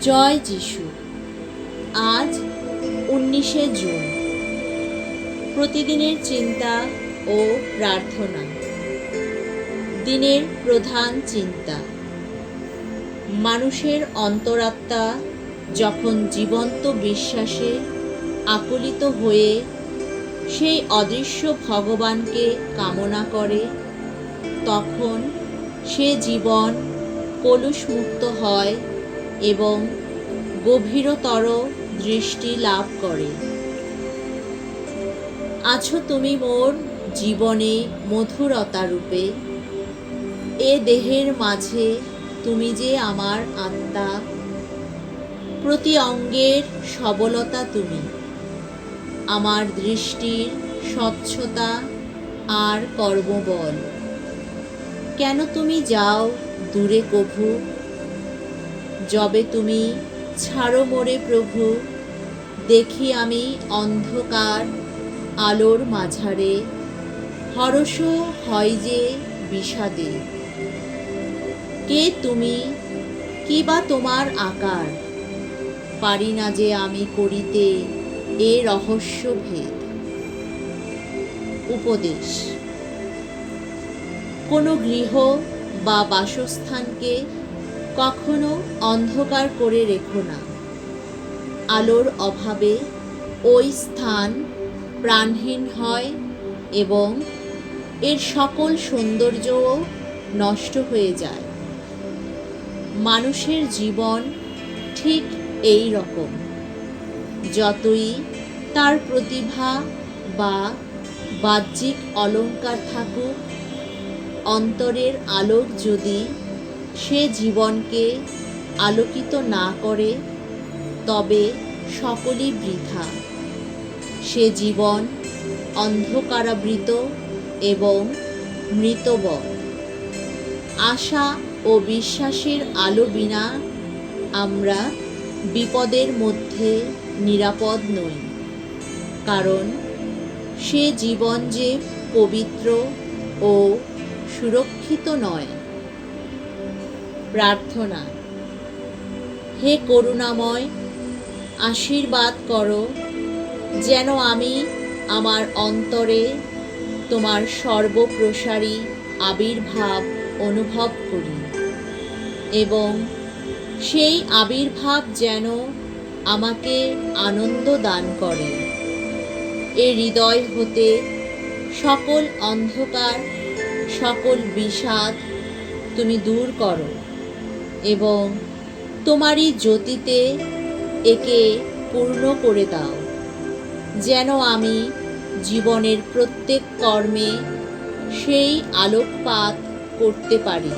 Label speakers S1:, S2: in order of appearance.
S1: জয় যিশু। আজ উনিশে জুন। প্রতিদিনের চিন্তা ও প্রার্থনা। দিনের প্রধান চিন্তা। মানুষের অন্তরাত্মা যখন জীবন্ত বিশ্বাসে আকুলিত হয়ে সেই অদৃশ্য ভগবানকে কামনা করে, তখন সে জীবন কলুষমুক্ত হয় এবং গভীরতর দৃষ্টি লাভ করে। আছো তুমি মোর জীবনে মধুরতা রূপে। এ দেহের মাঝে তুমি যে আমার আত্মা, প্রতি অঙ্গের সবলতা তুমি। আমার দৃষ্টির স্বচ্ছতা আর কর্মবল। কেন তুমি যাও দূরে কভু? যবে তুমি ছাড়ো মোরে প্রভু, দেখি আমি অন্ধকার আলোর মাঝারে হরস হয় যে বিষাদে। কে তুমি? কি বা তোমার আকার? পারি না যে আমি করিতে এ রহস্য ভেদ। উপদেশ, কোনো গৃহ বা বাসস্থানকে কখনো অন্ধকার করে রেখো না। আলোর অভাবে ওই স্থান প্রাণহীন হয় এবং এর সকল সৌন্দর্যও নষ্ট হয়ে যায়। মানুষের জীবন ঠিক এই রকম। যতই তার প্রতিভা বা বাহ্যিক অলঙ্কার থাকুক, অন্তরের আলোক যদি সে জীবনকে আলোকিত না করে, তবে সকলই বৃথা। সে জীবন অন্ধকারাবৃত এবং মৃতবর। আশা ও বিশ্বাসের আলো বিনা আমরা বিপদের মধ্যে নিরাপদ নই। কারণ সে জীবন যে পবিত্র ও সুরক্ষিত নয়। প্রার্থনা। হে করুণাময়, আশীর্বাদ করো, যেন আমি আমার অন্তরে তোমার সর্বপ্রসারী আবির্ভাব অনুভব করি এবং সেই আবির্ভাব যেন আমাকে আনন্দ দান করে। এ হৃদয় হতে সকল অন্ধকার, সকল বিষাদ তুমি দূর করো। এবং তোমারই জ্যোতিতে একে পূর্ণ করে দাও, যেন আমি জীবনের প্রত্যেক কর্মে সেই আলোকপাত করতে পারি।